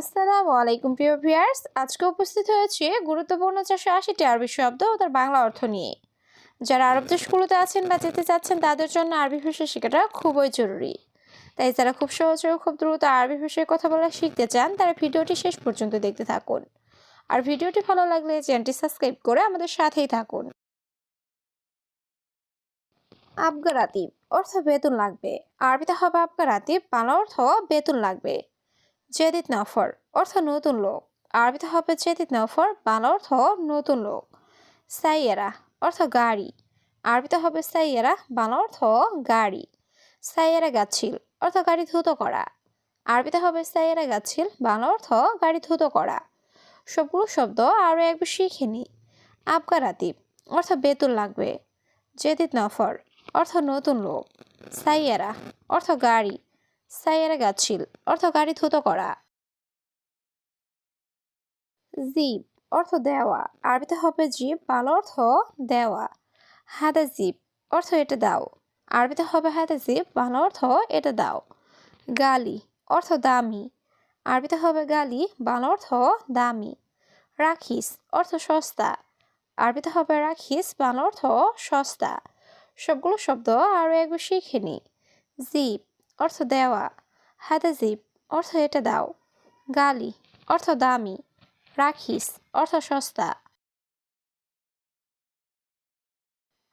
আসসালামু আলাইকুম, প্রিয় ভিউয়ার্স। আজকে উপস্থিত হয়েছে গুরুত্বপূর্ণ চারশো আশিটি আরবি শব্দ ও তার বাংলা অর্থ নিয়ে। যারা আরব দেশগুলোতে আছেন বা যেতে চাচ্ছেন, তাদের জন্য আরবি ভাষা শেখাটা খুবই জরুরি। তাই যারা খুব সহজে খুব দ্রুত আরবি ভাষায় কথা বলা শিখতে চান, তারা ভিডিওটি শেষ পর্যন্ত দেখতে থাকুন। আর ভিডিওটি ভালো লাগলে চ্যানেলটি সাবস্ক্রাইব করে আমাদের সাথেই থাকুন। আবগারাতিব অর্থ বেতন লাগবে। আরবিতে হবে আবগার আবগারাতিব বাংলা অর্থ বেতন লাগবে। জেদিদ নফর অর্থ নতুন লোক। আরবিতে হবে জেদিদ নফর, বাংলা অর্থ নতুন লোক। সাইয়েরা অর্থ গাড়ি। আরবিতে হবে সাইয়েরা, বাংলা অর্থ গাড়ি। সাইয়েরা গাছিল অর্থ গাড়ি ধুতো করা। আরবিতে হবে সাইয়েরা গাছিল, বাংলা অর্থ গাড়ি ধুতো করা। সবগুলো শব্দ আরও একবার শিখে নি। আবগারাতিব অর্থ বেতন লাগবে। জেদিদ নফর অর্থ নতুন লোক। সাইয়েরা অর্থ গাড়ি। সাইয়েরা গাছিল অর্থ গাড়ি ধুতো করা। জিপ, অর্থ দেওয়া। আরবিতে হবে জিপ, বাংলা অর্থ দেওয়া। হাদা জিপ, অর্থ এটা দাও। আরবিতে হবে হাদা জিপ, বাংলা অর্থ এটা দাও। গালি, অর্থ দামি। আরবিতে হবে গালি, বাংলা অর্থ দামি। রাখিস, অর্থ সস্তা। আরবিতে হবে রাখিস, বাংলা অর্থ সস্তা। সবগুলো শব্দ আরও একবার শিখে নি। জিপ অর্থ দেওয়া। হাতে জিপ অর্থ এটা দাও। গালি, অর্থ দামি। রাখিস, অর্থ সস্তা।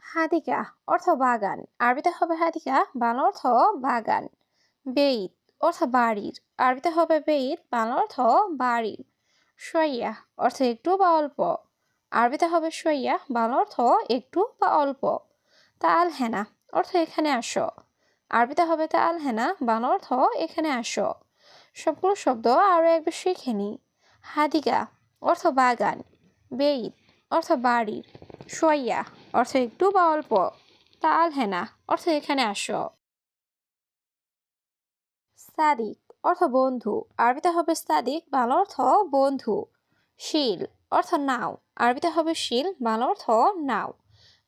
হাদিকা, অর্থ বাগান। আরবিতে হবে হাদিকা, বাংলা অর্থ বাগান। বেইত অর্থ বাড়ির। আরবিতে হবে বেইত বাংলা অর্থ বাড়ির। সইয়া অর্থ একটু বা অল্প। আরবিতে হবে সইয়া বাংলা অর্থ একটু বা অল্প। তাল হেনা অর্থ এখানে আসো। আরবিতে হবে তা আল হেনা বাংলা অর্থ এখানে আসো। সবগুলো শব্দ আরও একবার শিখে নি। হাদিকা অর্থ বাগান। বেইত, অর্থ বাড়ির সোয়াইয়া অর্থ একটু বা অল্প। তা আল হেনা অর্থ এখানে আসো। সাদিক, অর্থ বন্ধু। আরবিতে হবে সাদিক, বাংলা অর্থ বন্ধু। শিল, অর্থ নাও। আরবিতে হবে শিল, বাংলা অর্থ নাও।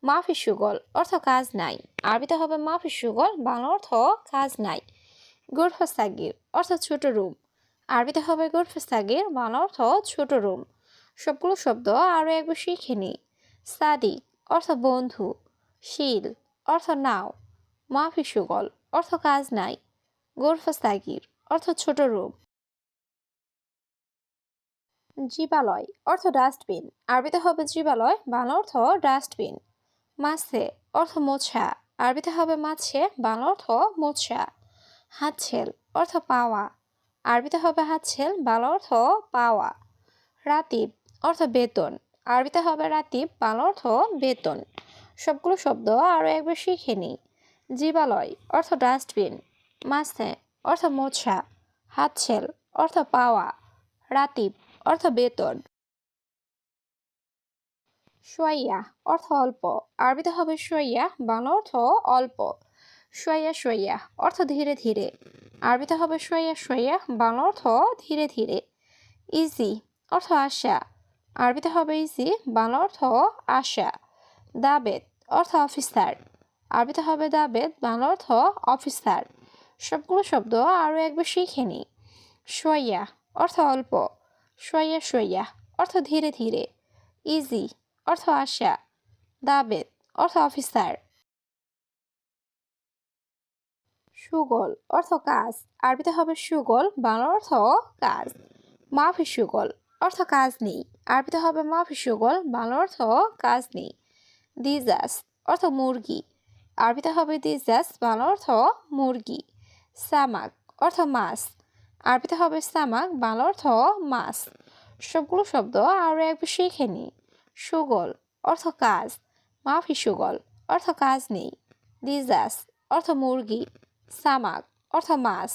মাফি সুগল, অর্থ কাজ নাই। আরবিতে হবে মাফি সুগল, বাংলা অর্থ কাজ নাই। গুরফাস্তাগির অর্থ ছোট রুম। আরবিতে হবে গুরফাস্তাগির বাংলা অর্থ ছোট রুম। সবগুলো শব্দ আরও একবার শিখে নি। সাদিক, অর্থ বন্ধু। শিল, অর্থ নাও। মাফি সুগল, অর্থ কাজ নাই। গোরফাস্তাগির অর্থ ছোট রুম। জীবালয়, অর্থ ডাস্টবিন। আরবিতে হবে জীবালয়, বাংলা অর্থ ডাস্টবিন। মাছে অর্থ মোছা, আরবিতে হবে মাছে, বাংলা অর্থ মোছা। হাতছেল অর্থ পাওয়া, আরবিতে হবে হাতছেল বাংলা অর্থ পাওয়া। রাতিব, অর্থ বেতন, আরবিতে হবে রাতিব, বাংলা অর্থ বেতন। সবগুলো শব্দ আরও একবার শিখে নিই জীবালয়, অর্থ ডাস্টবিন। মাছে, অর্থ মোছা। হাতছেল অর্থ পাওয়া। রাতিব, অর্থ বেতন। সোয়াইয়া, অর্থ অল্প। আরবিতে হবে সোয়াইয়া, বাংলা অর্থ অল্প। সোয়াইয়া সোয়াইয়া, অর্থ ধীরে ধীরে। আরবিতে হবে সোয়াইয়া সোয়াইয়া, বাংলা অর্থ ধীরে ধীরে। ইজি, অর্থ আশা। আরবিতে হবে ইজি, বাংলা অর্থ আশা। দাবেদ, অর্থ অফিসার। আরবিতে হবে দাবেদ, বাংলা অর্থ অফিসার। সবগুলো শব্দ আরও একবার শিখে নিই। সোয়াইয়া, অর্থ অল্প। সোয়াইয়া সোয়াইয়া, অর্থ ধীরে ধীরে। ইজি অর্থ আশা দাবেদ, অর্থ অফিসার। সুগল, অর্থ কাজ। আরবিতে হবে সুগল বাংলা অর্থ কাজ। মাফি সুগল, অর্থ কাজ নেই। আরবিতে হবে মাফি সুগল বাংলা অর্থ কাজ নেই। দিজাস, অর্থ মুরগি। আরবিতে হবে দিজাস বাংলা অর্থ মুরগি। সামাক, অর্থ মাছ। আরবিতে হবে সামাক বাংলা অর্থ মাছ। সবগুলো শব্দ আরও একবার শিখে নিই সুগল, অর্থ কাজ। মাফি সুগল, অর্থ কাজ নেই। দিজাস অর্থ মুরগি। সামাক অর্থ মাছ।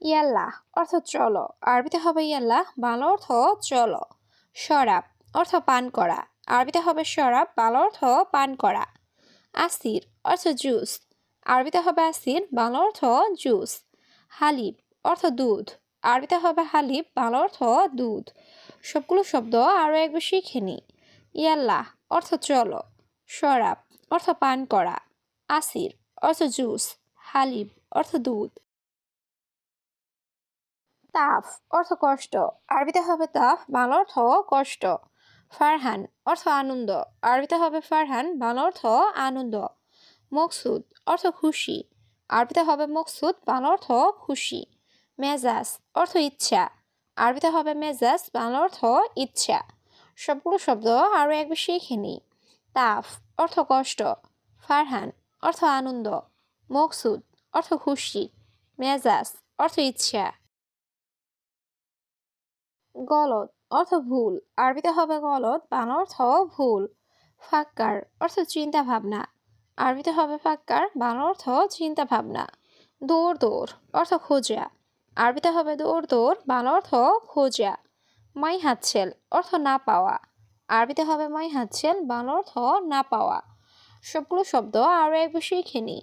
ইয়াল্লা অর্থ চলো। আরবিতে হবে ইয়াল্লা বাংলা অর্থ চলো। শরাব, অর্থ পান করা। আরবিতে হবে শরাব, বাংলা অর্থ পান করা। আসির, অর্থ জুস। আরবিতে হবে আসির, বাংলা অর্থ জুস। হালিব অর্থ দুধ। আরবিতে হবে হালিব বাংলা অর্থ দুধ। সবগুলো শব্দ আরও একবার শিখে নিই। ইয়াল্লাহ, অর্থ চলো। শরাব, অর্থ পান করা। আসির, অর্থ জুস। হালিব অর্থ দুধ। তাফ, অর্থ কষ্ট। আরবিতে হবে তাফ, বাংলা অর্থ কষ্ট। ফারহান, অর্থ আনন্দ। আরবিতে হবে ফারহান, বাংলা অর্থ আনন্দ। মকসুদ, অর্থ খুশি। আরবিতে হবে মকসুদ, বাংলা অর্থ খুশি। মেজাজ, অর্থ ইচ্ছা। আরবিতে হবে মেজাজ বাংলা অর্থ ইচ্ছা। সবগুলো শব্দ আরও একবার শিখে নিই। তাফ, অর্থ কষ্ট। ফারহান, অর্থ আনন্দ। মকসুদ, অর্থ খুশি। মেজাজ, অর্থ ইচ্ছা। গলত অর্থ ভুল। আরবিতে হবে গলত বাংলা অর্থ ভুল। ফাক্কার, অর্থ চিন্তা ভাবনা আরবিতে হবে ফাক্কার বাংলা অর্থ চিন্তা ভাবনা দৌড় দৌড়, অর্থ খোঁজা। আরবিতে হবে দৌড় বাংলা অর্থ খোঁজা মাই হাতছেল অর্থ না পাওয়া। আরবিতে হবে মাই হাতছেল বাংলা অর্থ না পাওয়া। সবগুলো শব্দ আরও একবার শিখে নিই।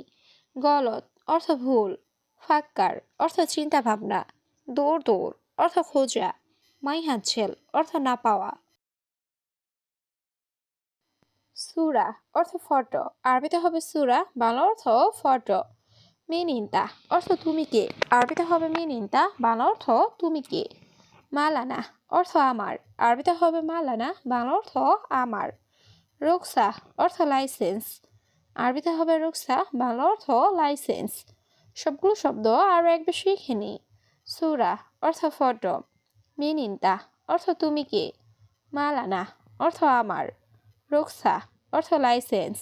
গলত, অর্থ ভুল। ফাক্কার, অর্থ চিন্তা ভাবনা দৌড় দৌড় অর্থ খোঁজা। মাই হাতছেল অর্থ না পাওয়া। সুরা, অর্থ ফটো। আরবিতে হবে সুরা, বাংলা অর্থ ফটো। মেনিনতা অর্থ তুমি কে? আরবিতে হবে মেনিনতা বাংলা অর্থ তুমি কে? মালানা। অর্থ আমার। আরবিতে হবে মালানা, বাংলা অর্থ আমার। রোকসা। অর্থ লাইসেন্স। আরবিতে হবে রোকসা, বাংলা অর্থ লাইসেন্স। সবগুলো শব্দ আরও একবার শিখে নিই। সুরা। অর্থ ফটো মিনিন্তা অর্থ তুমি কে? মালানা। অর্থ আমার। রোকসা। অর্থ লাইসেন্স।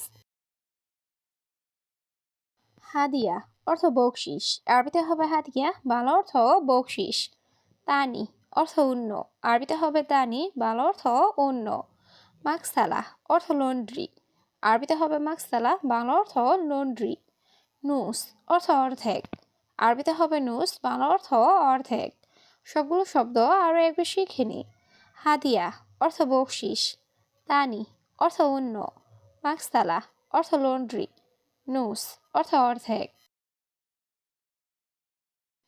হাদিয়া। অর্থ বকশিস। আরবিতে হবে হাদিয়া, বাংলা অর্থ বকশিস। তানি, অর্থ অন্য। আরবিতে হবে তানি, বাংলা অর্থ অন্য। মাকসালা, অর্থ লন্ড্রি। আরবিতে হবে মাকসালা, বাংলা অর্থ লন্ড্রি। নুস, অর্থ অর্ধেক। আরবিতে হবে নুস, বাংলা অর্থ অর্ধেক। সবগুলো শব্দ আরও একবার শিখে নিই হাদিয়া, অর্থ বকশিস। তানি, অর্থ অন্য। মাকসালা, অর্থ লন্ড্রি। নুস, অর্থ অর্ধেক।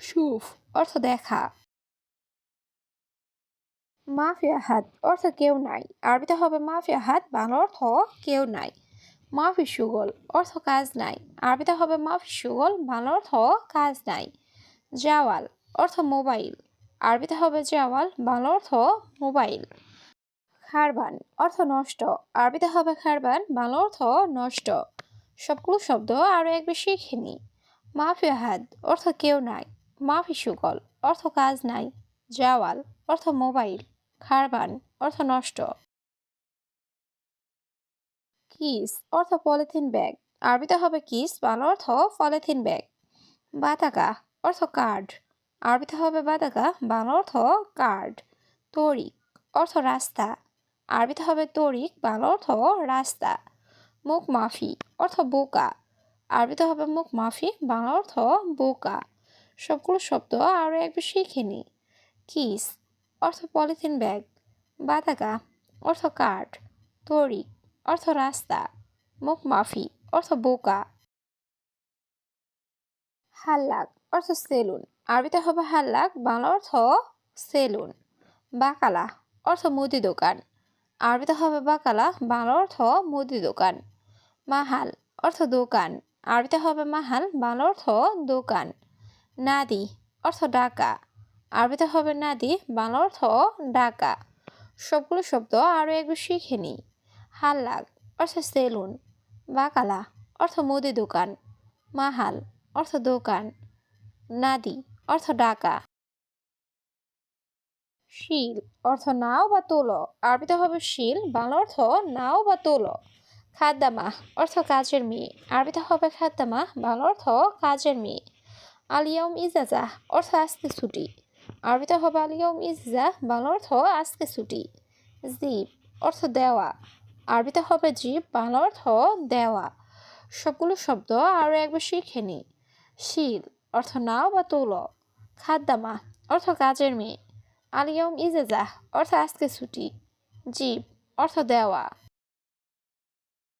সুফ, অর্থ দেখা। মাফিয়া হাত, অর্থ কেউ নাই। আরবিতে হবে মাফিয়া হাত, বাংলা অর্থ কেউ নাই। মাফি সুগল, অর্থ কাজ নাই। আরবিতে হবে মাফি সুগল, বাংলা অর্থ কাজ নাই। জাওয়াল, অর্থ মোবাইল। আরবিতে হবে জাওয়াল, বাংলা অর্থ মোবাইল। খারবান, অর্থ নষ্ট। আরবিতে হবে খারবান, বাংলা অর্থ নষ্ট। সবগুলো শব্দ আরও একবার শিখে নিই মাফিয়া হাত, অর্থ কেউ নাই। মাফি সুগল অর্থ কাজ নাই। জাওয়াল। অর্থ মোবাইল। খারবান। অর্থ নষ্ট। কিস। অর্থ পলিথিন ব্যাগ। আরবিতে হবে কিস, বাংলা অর্থ পলিথিন ব্যাগ। বাতাকা অর্থ কার্ড। আরবিতে হবে বাতাকা বাংলা অর্থ কার্ড। তরিক। অর্থ রাস্তা। আরবিতে হবে তরিক, বাংলা অর্থ রাস্তা। মুখ মাফি। অর্থ বোকা। আরবিতে হবে মুখ মাফি, বাংলা অর্থ বোকা। সবগুলো শব্দ আরও একবার শিখে নিই। কিস, অর্থ পলিথিন ব্যাগ। বাতাকা অর্থ কাঠ। তরিক অর্থ রাস্তা। মুখ মাফি অর্থ বোকা। হাল্লাক, অর্থ সেলুন। আরবিতে হবে হাল্লাক, বাংলা অর্থ সেলুন। বাকালা, অর্থ মুদি দোকান। আরবিতে হবে বাকালা, বাংলা অর্থ মুদি দোকান। মাহাল, অর্থ দোকান। আরবিতে হবে মাহাল, বাংলা অর্থ দোকান। নাদি অর্থ ডাকা। আরবিতে হবে নাদি, বাংলা অর্থ ডাকা। সবগুলো শব্দ আরও একবার শিখে নিই। হাল্লাক অর্থ সেলুন, বাকালা অর্থ মুদি দোকান, মাহাল অর্থ দোকান, নাদি অর্থ ডাকা। শিল অর্থ নাও বা তোলো, আরবিতে হবে শিল, বাংলা অর্থ নাও বা তোলো। খাদ্দামা অর্থ কাজের মেয়ে, আরবিতে হবে খাদ্দামা বাংলা অর্থ কাজের মেয়ে। আলিয়ম ইজাজা, অর্থ আজকে ছুটি। আরবিতে হবে আলিয়ম ইজা বাংলা অর্থ আজকে ছুটি। জিপ অর্থ দেওয়া। আরবিতে হবে জিপ বাংলা অর্থ দেওয়া। সবগুলো শব্দ আরও একবার শিখে নি। শিল, অর্থ নাও বা তোলো। খাদ্দামা, অর্থ কাজের মেয়ে। আলিয়ম ইজেজাহ অর্থ আজকে ছুটি। জিব, অর্থ দেওয়া।